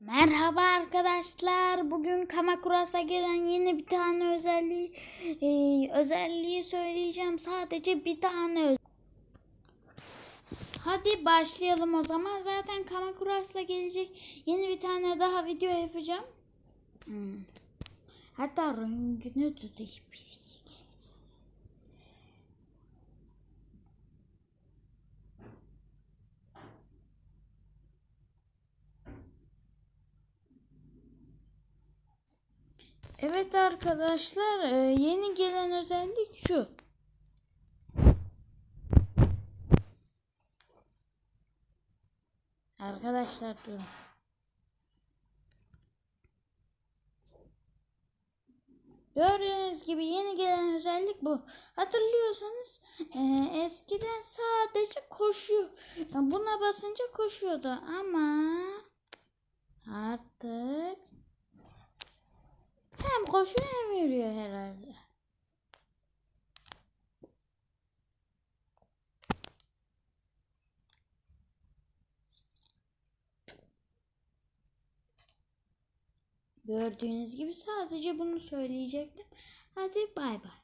Merhaba arkadaşlar. Bugün Kamakuras'a gelen yeni bir tane özelliği e, özelliği söyleyeceğim. Sadece bir tane. Hadi başlayalım o zaman. Zaten Kamakuras'la gelecek yeni bir tane daha video yapacağım. Hmm. Hatta rengini tutayım. Evet arkadaşlar e, yeni gelen özellik şu. Arkadaşlar durun. Gördüğünüz gibi yeni gelen özellik bu. Hatırlıyorsanız e, eskiden sadece koşuyor. Buna basınca koşuyordu ama artık hem koşuyor hem herhalde. Gördüğünüz gibi sadece bunu söyleyecektim. Hadi bay bay.